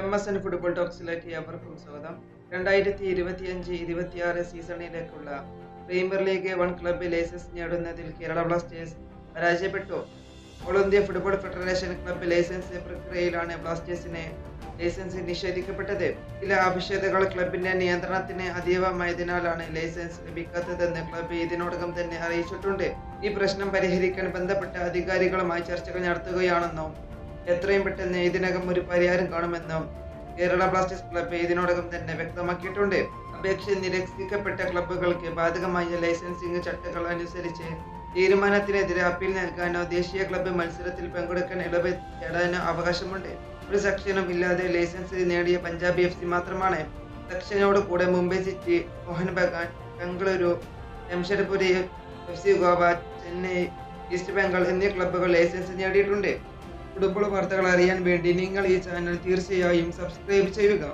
M S N football ടോക്സിലേക്ക് എവർക്കും സ്വാഗതം. രണ്ടായിരത്തി ഇരുപത്തിയഞ്ച് ഇരുപത്തിയാറ് സീസണിലേക്കുള്ള premier league one club licence നേടുന്നതിൽ കേരള ബ്ലാസ്റ്റേഴ്സ് പരാജയപ്പെട്ടു. All India football federation club licence പ്രക്രിയയിലാണ് ബ്ലാസ്റ്റേഴ്സിനെ ലൈസൻസ് നിഷേധിക്കപ്പെട്ടത്. ചില ആവശ്യതകൾ ക്ലബിന്റെ നിയന്ത്രണത്തിന് അതീവമായതിനാലാണ് ലൈസൻസ് ലഭിക്കാത്തതെന്ന് ക്ലബ് ഇതിനോടകം തന്നെ അറിയിച്ചിട്ടുണ്ട്. ഈ പ്രശ്നം പരിഹരിക്കാൻ ബന്ധപ്പെട്ട അധികാരികളുമായി ചർച്ചകൾ നടത്തുകയാണെന്നും എത്രയും പെട്ടെന്ന് ഇതിനകം ഒരു പരിഹാരം കാണുമെന്നും കേരള ബ്ലാസ്റ്റേഴ്സ് ക്ലബ്ബ് ഇതിനോടകം തന്നെ വ്യക്തമാക്കിയിട്ടുണ്ട്. അപേക്ഷ നിരസിക്കപ്പെട്ട ക്ലബ്ബുകൾക്ക് ബാധകമായ ലൈസൻസിംഗ് ചട്ടങ്ങൾ അനുസരിച്ച് തീരുമാനത്തിനെതിരെ അപ്പീൽ നൽകാനോ ദേശീയ ക്ലബ്ബ് മത്സരത്തിൽ പങ്കെടുക്കാൻ ഇളവ് തേടാനോ അവകാശമുണ്ട്. ഒരു സെക്ഷനും ഇല്ലാതെ ലൈസൻസ് നേടിയ പഞ്ചാബ് എഫ് സി മാത്രമാണ്. സെക്ഷനോട് കൂടെ Mumbai city Mohan Bagan Bengaluru Jamshedpur F C Goa Chennai east Bengal എന്നീ ക്ലബ്ബുകൾ ലൈസൻസ് നേടിയിട്ടുണ്ട്. ഫുട്ബോൾ വാർത്തകൾ അറിയാൻ വേണ്ടി നിങ്ങൾ ഈ ചാനൽ തീർച്ചയായും സബ്സ്ക്രൈബ് ചെയ്യുക.